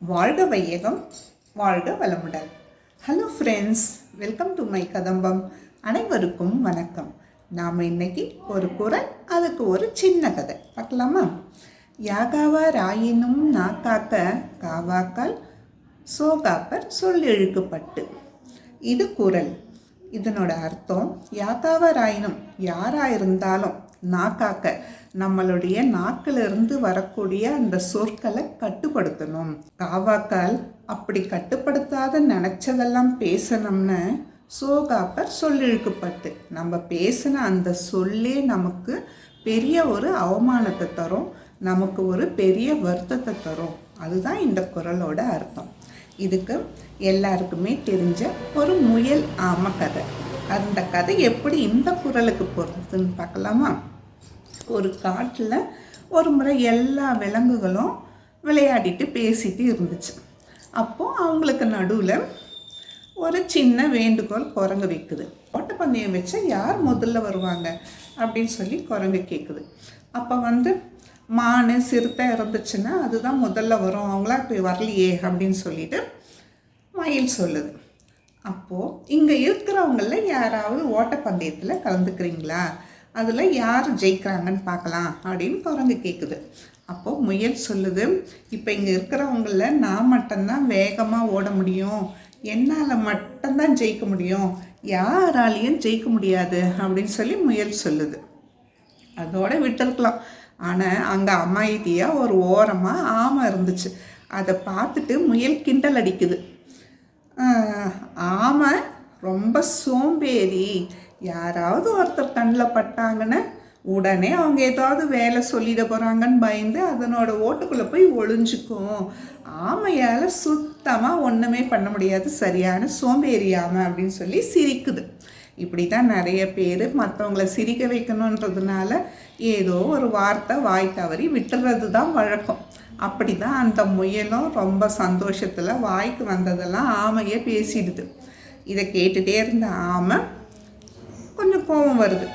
வாழ்க வையகம் வாழ்க வளமுடன். Hello friends welcome to my கதம்பம். அனைவருக்கும் வணக்கம். நாம் இன்னைக்கு ஒரு குரல் அதுக்கு ஒரு சின்ன கதை. பார்க்கலாமா? யாகாவா ராயினும் நாக்காக்க காவாக்கால் சோகாப்பர் சொல்லெழுக்கப்பட்டு. இது குரல். இதனோட அர்த்தம் யாதாவராயினும் யாராக இருந்தாலும் நாக்காக்க நம்மளுடைய நாக்கிலிருந்து வரக்கூடிய அந்த சொற்களை கட்டுப்படுத்தணும். காவாக்கால் அப்படி கட்டுப்படுத்தாத நினச்சதெல்லாம் பேசணும்னு சோகாப்பர் சொல்லிழுக்கப்பட்டு நம்ம பேசின அந்த சொல்லே நமக்கு பெரிய ஒரு அவமானத்தை தரும் நமக்கு ஒரு பெரிய வருத்தத்தை தரும். அதுதான் இந்த குரலோட அர்த்தம். இதுக்கு எல்லாருக்குமே தெரிஞ்ச ஒரு முயல் ஆம கதை. அந்த கதை எப்படி இந்த குரலுக்கு பொறுத்துன்னு பார்க்கலாமா? ஒரு காட்டில் ஒரு முறை எல்லா விலங்குகளும் விளையாடிட்டு பேசிட்டு இருந்துச்சு. அப்போது அவங்களுக்கு நடுவில் ஒரு சின்ன வேண்டுகோள் குரங்கு வைக்குது. ஓட்டப்பந்தயம் வச்சா யார் முதல்ல வருவாங்க? அப்படின்னு சொல்லி குரங்கு கேட்குது அப்போ வந்து மான் சிறுத்தை இருந்துச்சுன்னா அதுதான் முதல்ல வரும். அவங்களா இப்போ வரலையே அப்படின்னு சொல்லிட்டு மயில் சொல்லுது. அப்போது இங்கே இருக்கிறவங்கள யாராவது ஓட்டப்பந்தயத்தில் கலந்துக்கிறீங்களா? அதில் யார் ஜெயிக்கிறாங்கன்னு பார்க்கலாம் அப்படின்னு குரங்கு கேட்குது அப்போது முயல் சொல்லுது இப்போ இங்கே இருக்கிறவங்கள நான் மட்டும்தான் வேகமாக ஓட முடியும். என்னால் மட்டும்தான் ஜெயிக்க முடியும். யாராலையும் ஜெயிக்க முடியாது. அப்படின்னு சொல்லி முயல் சொல்லுது. அதோட விட்டுருக்கலாம். ஆனால் அங்கே அமைதியாக ஒரு ஓரமாக ஆமை இருந்துச்சு. அதை பார்த்துட்டு முயல் கிண்டல் அடிக்குது. ஆமை ரொம்ப சோம்பேறி. யாராவது ஒருத்தர் கண்ணில் பட்டாங்கன்னு உடனே அவங்க ஏதாவது வேலை சொல்லிட போகிறாங்கன்னு பயந்து அதனோட ஓட்டுக்குள்ளே போய் ஒளிஞ்சுக்கும். ஆமையால் சுத்தமாக ஒன்றுமே பண்ண முடியாது. சரியான சோம்பேறி ஆமை அப்படின்னு சொல்லி சிரிக்குது. இப்படி தான் நிறைய பேர் மற்றவங்கள சிரிக்க வைக்கணுன்றதுனால ஏதோ ஒரு வார்த்தை வாய் தவறி விட்டுறது தான் வழக்கம். அப்படி தான் அந்த முயலும் ரொம்ப சந்தோஷத்தில் வாய்க்கு வந்ததெல்லாம் ஆமையே பேசிடுது. இதை கேட்டுகிட்டே இருந்த ஆமை கொஞ்சம் கோபம் வருது.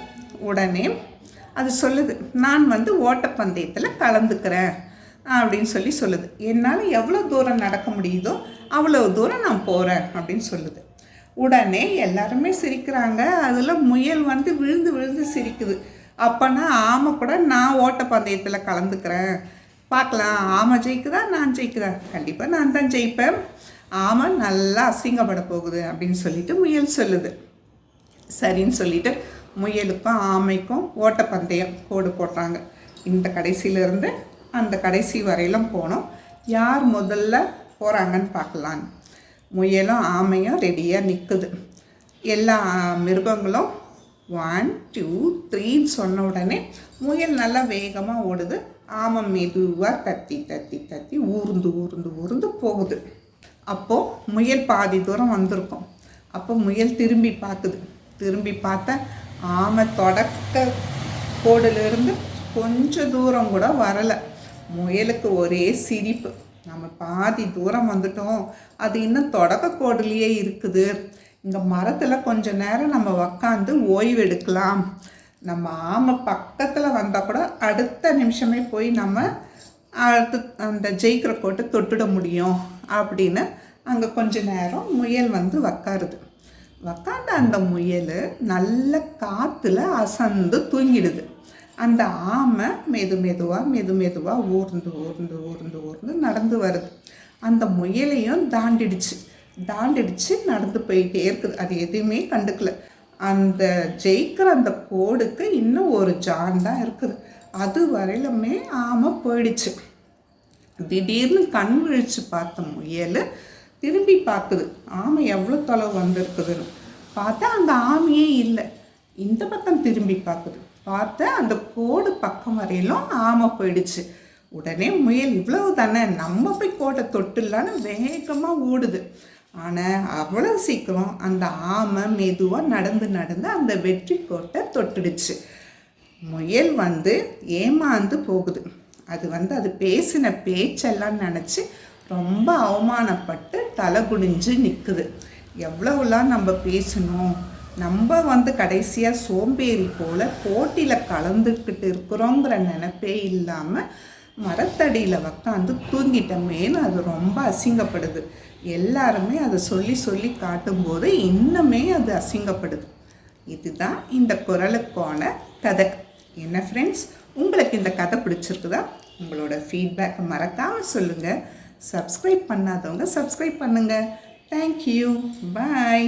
உடனே அது சொல்லுது நான் வந்து ஓட்டப்பந்தயத்தில் கலந்துக்கிறேன் அப்படின்னு சொல்லி சொல்லுது. என்னால் எவ்வளோ தூரம் நடக்க முடியுதோ அவ்வளோ தூரம் நான் போகிறேன் அப்படின்னு சொல்லுது. உடனே எல்லாருமே சிரிக்கிறாங்க. அதில் முயல் வந்து விழுந்து விழுந்து சிரிக்குது. அப்போனா ஆமை கூட நான் ஓட்டப்பந்தயத்தில் கலந்துக்கிறேன். பார்க்கலாம். ஆமை ஜெயிக்குதா? நான் ஜெயிக்குதா? கண்டிப்பாக நான் தான் ஜெயிப்பேன். ஆமை நல்லா அசிங்கப்பட போகுது அப்படின்னு சொல்லிட்டு முயல் சொல்லுது. சரின்னு சொல்லிட்டு முயலுக்கும் ஆமைக்கும் ஓட்டப்பந்தயம் கோடு போடுறாங்க. இந்த கடைசியிலேருந்து அந்த கடைசி வரையிலும் போனோம். யார் முதல்ல போகிறாங்கன்னு பார்க்கலான்னு. முயலும் ஆமையும் ரெடியாக நிற்குது எல்லா மிருகங்களும் ஒன் டூ த்ரீன்னு சொன்ன உடனே முயல் நல்லா வேகமாக ஓடுது. ஆமை மெதுவாக தத்தி தத்தி தத்தி ஊர்ந்து ஊர்ந்து ஊர்ந்து போகுது. அப்போது முயல் பாதி தூரம் வந்திருக்கும். அப்போ முயல் திரும்பி பார்க்குது திரும்பி பார்த்தா ஆமை தொடக்க கோடிலிருந்து கொஞ்சம் தூரம் கூட வரலை. முயலுக்கு ஒரே சிரிப்பு. நம்ம பாதி தூரம் வந்துட்டோம். அது இன்னும் தொடக்க கோடுலேயே இருக்குது. இங்கே மரத்தில் கொஞ்ச நேரம் நம்ம உக்காந்து ஓய்வு எடுக்கலாம். நம்ம ஆமை பக்கத்தில் வந்தால் கூட அடுத்த நிமிஷமே போய் நம்ம அடுத்து அந்த ஜெயிக்கிற கோட்டை தொட்டுட முடியும் அப்படின்னு அங்கே கொஞ்ச நேரம் முயல் வந்து உக்காருது. உக்காந்த அந்த முயல் நல்ல காற்றுல அசந்து தூங்கிடுது. அந்த ஆமை மெது மெதுவாக மெது மெதுவாக ஊர்ந்து ஊர்ந்து ஊர்ந்து ஊர்ந்து நடந்து வருது. அந்த முயலையும் தாண்டிடுச்சு. தாண்டிடுச்சு நடந்து போயிட்டே இருக்குது. அது எதுவுமே கண்டுக்கல. அந்த ஜெயிக்கிற அந்த கோடுக்கு இன்னும் ஒரு ஜான் தான் இருக்குது. அது வரையிலுமே ஆமை போயிடுச்சு. திடீர்னு கண் விழிச்சு பார்த்த முயல் திரும்பி பார்க்குது. ஆமை எவ்வளோ தொலைவு வந்திருக்குதுன்னு. பார்த்தா அந்த ஆமையே இல்லை. இந்த பக்கம் திரும்பி பார்க்குது. பார்த்தேன் அந்த கோடு பக்கம் வரையிலும் ஆமை போயிடுச்சு. உடனே முயல் இவ்வளவு தானே நம்ம போய் கோட்டை தொட்டுலான்னு வேகமாக ஓடுது. ஆனால் அவ்வளோ சீக்கிரம் அந்த ஆமை மெதுவாக நடந்து நடந்து அந்த வெற்றி கோட்டை தொட்டுடுச்சு. முயல் வந்து ஏமாந்து போகுது. அது வந்து அது பேசின பேச்செல்லாம் நினச்சி ரொம்ப அவமானப்பட்டு தலை குடிஞ்சு நிற்குது எவ்வளவுலாம் நம்ம பேசணும்? நம்ம வந்து கடைசியாக சோம்பேறி போல் போட்டியில் கலந்துக்கிட்டு இருக்கிறோங்கிற நினப்பே இல்லாமல் மரத்தடியில் உக்காந்து தூங்கிட்டமேன்னு அது ரொம்ப அசிங்கப்படுது. எல்லாருமே அதை சொல்லி சொல்லி காட்டும்போது இன்னுமே அது அசிங்கப்படுது. இதுதான் இந்த குரலுக்கான கதை. என்ன ஃப்ரெண்ட்ஸ் உங்களுக்கு இந்த கதை பிடிச்சிருக்குதா? உங்களோட ஃபீட்பேக்கை மறக்காமல் சொல்லுங்கள் சப்ஸ்கிரைப் பண்ணாதவங்க சப்ஸ்கிரைப் பண்ணுங்கள் தேங்க்யூ பாய்